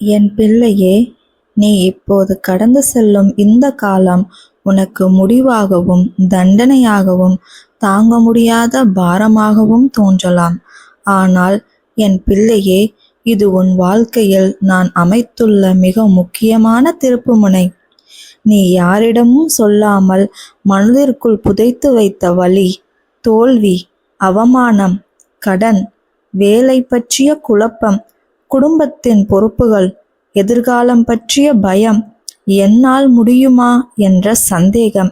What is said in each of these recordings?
என் பிள்ளையே நீ இப்போது கடந்து செல்லும் இந்த காலம் உனக்கு முடிவாகவும் தண்டனையாகவும் தாங்க முடியாத பாரமாகவும் தோன்றலாம். ஆனால் என் பிள்ளையே இது உன் வாழ்க்கையில் நான் அமைத்துள்ள மிக முக்கியமான திருப்புமுனை. நீ யாரிடமும் சொல்லாமல் மனதிற்குள் புதைத்து வைத்த வழி தோல்வி அவமானம் கடன் வேலை பற்றிய குழப்பம் குடும்பத்தின் பொறுப்புகள் எதிர்காலம் பற்றிய பயம் என்னால் முடியுமா என்ற சந்தேகம்.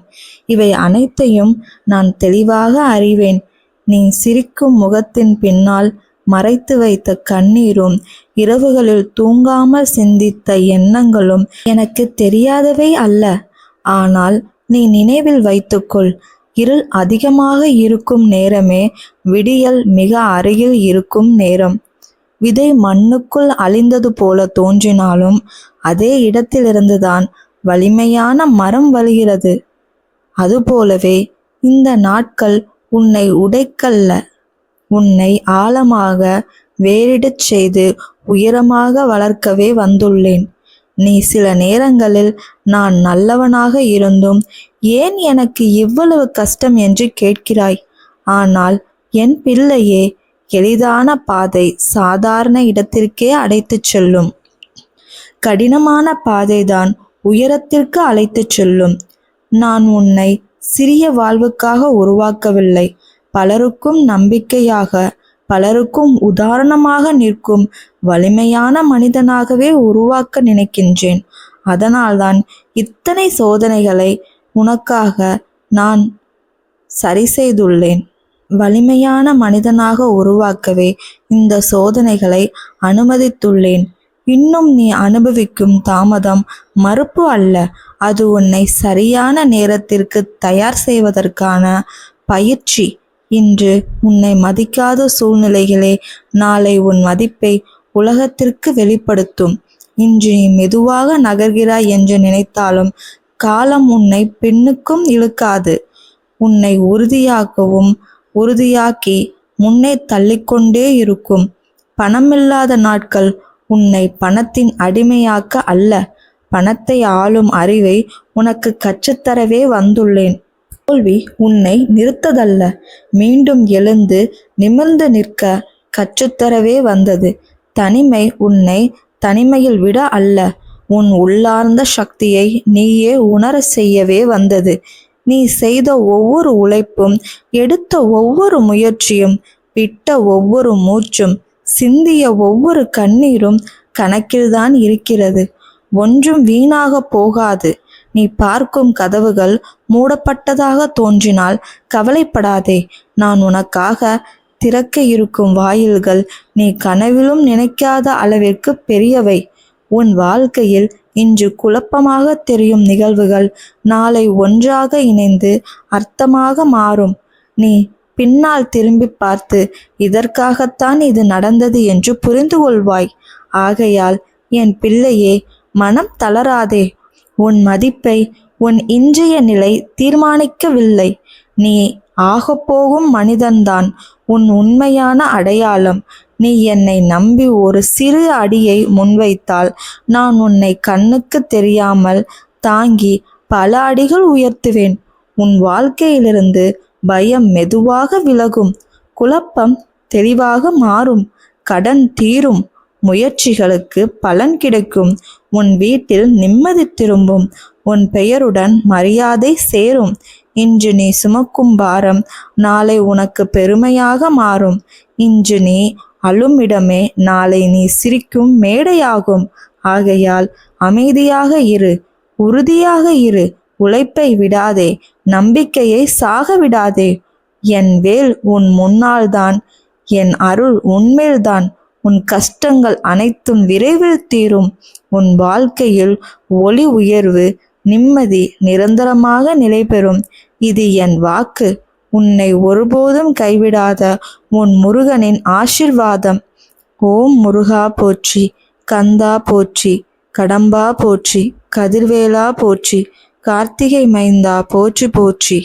இவை அனைத்தையும் நான் தெளிவாக அறிவேன். நீ சிரிக்கும் முகத்தின் பின்னால் மறைத்து வைத்த கண்ணீரும் இரவுகளில் தூங்காமல் சிந்தித்த எண்ணங்களும் எனக்கு தெரியாதவை அல்ல. ஆனால் நீ நினைவில் வைத்துக்கொள் இருள் அதிகமாக இருக்கும் நேரமே விடியல் மிக அருகில் இருக்கும் நேரம். விதை மண்ணுக்குள் அழிந்தது போல தோன்றினாலும் அதே இடத்திலிருந்துதான் வலிமையான மரம் வழிகிறது. அதுபோலவே இந்த நாட்கள் உன்னை உடைக்கல்ல. உன்னை ஆழமாக வேறிடச் செய்து உயரமாக வளர்க்கவே வந்துள்ளேன். நீ சில நேரங்களில் நான் நல்லவனாக இருந்தும் ஏன் எனக்கு இவ்வளவு கஷ்டம் என்று கேட்கிறாய்? ஆனால் என் பிள்ளையே எளிதான பாதை சாதாரண இடத்திற்கே அழைத்துச் செல்லும். கடினமான பாதைதான் உயரத்திற்கு அழைத்துச் செல்லும். நான் உன்னை சிறிய வாழ்வுக்காக உருவாக்கவில்லை. பலருக்கும் நம்பிக்கையாக பலருக்கும் உதாரணமாக நிற்கும் வலிமையான மனிதனாகவே உருவாக்க நினைக்கின்றேன். அதனால்தான் இத்தனை சோதனைகளை உனக்காக நான் சரி செய்துள்ளேன். வலிமையான மனிதனாக உருவாக்கவே இந்த சோதனைகளை அனுமதித்துள்ளேன். இன்னும் நீ அனுபவிக்கும் தாமதம் மறுப்பு அல்ல. அது உன்னை சரியான நேரத்திற்கு தயார் செய்வதற்கான பயிற்சி. இன்று உன்னை மதிக்காத சூழ்நிலைகளே நாளை உன் மதிப்பை உலகத்திற்கு வெளிப்படுத்தும். இன்று நீ மெதுவாக நகர்கிறாய் என்று நினைத்தாலும் காலம் உன்னை பின்னுக்கும் இழுக்காது. உன்னை உறுதியாக்கவும் உறுதியாக்கி முன்னே தள்ளிக்கொண்டே இருக்கும். பணமில்லாத நாட்கள் உன்னை பணத்தின் அடிமையாக்க அல்ல. பணத்தை ஆளும் அறிவை உனக்கு கற்றுத்தரவே வந்துள்ளேன். தோல்வி உன்னை நிறுத்ததல்ல. மீண்டும் எழுந்து நிமிர்ந்து நிற்க கற்றுத்தரவே வந்தது. தனிமை உன்னை தனிமையில் விட அல்ல. உன் உள்ளார்ந்த சக்தியை நீயே உணர செய்யவே வந்தது. நீ செய்த ஒவ்வொரு உழைப்பும் எடுத்த ஒவ்வொரு முயற்சியும் விட்ட ஒவ்வொரு மூச்சும் சிந்திய ஒவ்வொரு கண்ணீரும் கணக்கில்தான் இருக்கிறது. ஒன்றும் வீணாக போகாது. நீ பார்க்கும் கதவுகள் மூடப்பட்டதாக தோன்றினால் கவலைப்படாதே. நான் உனக்காக திறக்க இருக்கும் வாயில்கள் நீ கனவிலும் நினைக்காத அளவிற்கு பெரியவை. உன் வாழ்க்கையில் இன்று குழப்பமாக தெரியும் நிகழ்வுகள் நாளை ஒன்றாக இணைந்து அர்த்தமாக மாறும். நீ பின்னால் திரும்பி பார்த்து இதற்காகத்தான் இது நடந்தது என்று புரிந்து கொள்வாய். ஆகையால் என் பிள்ளையே மனம் தளராதே. உன் மதிப்பை உன் இன்றைய நிலை தீர்மானிக்கவில்லை. நீ ஆகப்போகும் மனிதன்தான். உன் உண்மையான அடையாளம். நீ என்னை நம்பி ஒரு சிறு அடியை முன்வைத்தால் நான் உன்னை கண்ணுக்கு தெரியாமல் தாங்கி பல அடிகள் உயர்த்துவேன். உன் வாழ்க்கையிலிருந்து பயம் மெதுவாக விலகும். குழப்பம் தெளிவாக மாறும். கடன் தீரும். முயற்சிகளுக்கு பலன் கிடைக்கும். உன் வீட்டில் நிம்மதி திரும்பும். உன் பெயருடன் மரியாதை சேரும். இன்று நீ சுமக்கும் பாரம் நாளை உனக்கு பெருமையாக மாறும். இன்று நீ அழுமிடமே நாளை நீ சிரிக்கும் மேடையாகும். ஆகையால் அமைதியாக இரு உறுதியாக இரு உழைப்பை விடாதே நம்பிக்கையை சாக விடாதே. என் வேல் உன் முன்னால்தான் என் அருள் உன்மேல்தான் உன் கஷ்டங்கள் அனைத்தும் விரைவில் தீரும். உன் வாழ்க்கையில் ஒளி உயர்வு நிம்மதி நிரந்தரமாக நிலைபெறும். இது என் வாக்கு. உன்னை ஒருபோதும் கைவிடாத உன் முருகனின் ஆசிர்வாதம். ஓம் முருகா போற்றி கந்தா போற்றி கடம்பா போற்றி கதிர்வேலா போற்றி கார்த்திகை மைந்தா போற்றி போற்றி.